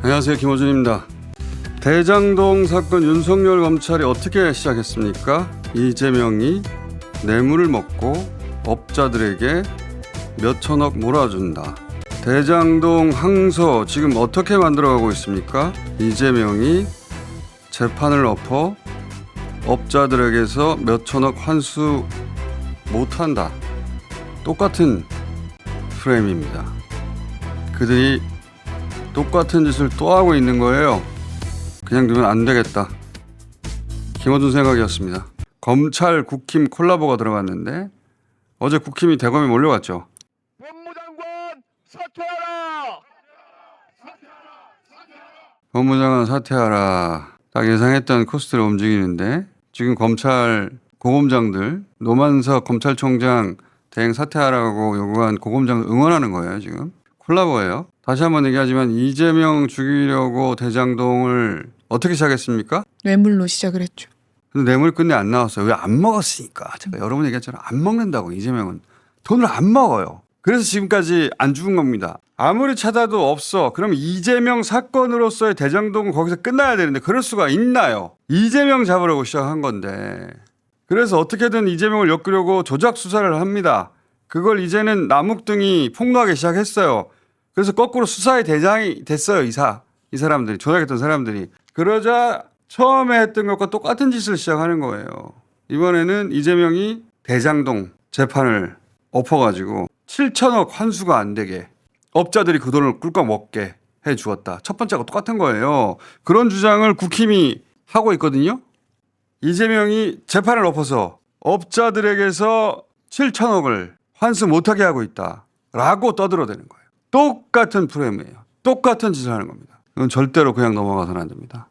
안녕하세요. 김호준입니다. 대장동 사건 윤석열 검찰이 어떻게 시작했습니까? 이재명이 뇌물을 먹고 업자들에게 몇 천억 몰아준다. 대장동 항소 지금 어떻게 만들어가고 있습니까? 이재명이 재판을 엎어 업자들에게서 몇 천억 환수 못한다. 똑같은 프레임입니다. 그들이 똑같은 짓을 또 하고 있는 거예요. 그냥 두면 안 되겠다. 김어준 생각이었습니다. 검찰 국힘 콜라보가 들어갔는데 어제 국힘이 대검에 몰려갔죠. 법무장관 사퇴하라! 법무장관 사퇴하라. 딱 예상했던 코스트로 움직이는데 지금 검찰 고검장들 노만석 검찰총장 대행 사퇴하라고 요구한 고검장 응원하는 거예요 지금 콜라보예요. 다시 한번 얘기하지만 이재명 죽이려고 대장동을 어떻게 시작했습니까? 뇌물로 시작을 했죠. 근데 뇌물 끝내 안 나왔어요. 왜 안 먹었으니까. 제가 여러 번 얘기했잖아요. 안 먹는다고 이재명은 돈을 안 먹어요. 그래서 지금까지 안 죽은 겁니다. 아무리 찾아도 없어. 그럼 이재명 사건으로서의 대장동은 거기서 끝나야 되는데 그럴 수가 있나요? 이재명 잡으려고 시작한 건데. 그래서 어떻게든 이재명을 엮으려고 조작 수사를 합니다. 그걸 이제는 남욱등이 폭로하기 시작했어요. 그래서 거꾸로 수사의 대장이 됐어요. 이사 이 사람들이 조작했던 사람들이 그러자 처음에 했던 것과 똑같은 짓을 시작하는 거예요. 이번에는 이재명이 대장동 재판을 엎어가지고 7천억 환수가 안 되게 업자들이 그 돈을 꿀꺽 먹게 해 주었다. 첫 번째가 똑같은 거예요. 그런 주장을 국힘이 하고 있거든요. 이재명이 재판을 엎어서 업자들에게서 7천억을 환수 못하게 하고 있다 라고 떠들어대는 거예요. 똑같은 프레임이에요. 똑같은 짓을 하는 겁니다. 이건 절대로 그냥 넘어가서는 안 됩니다.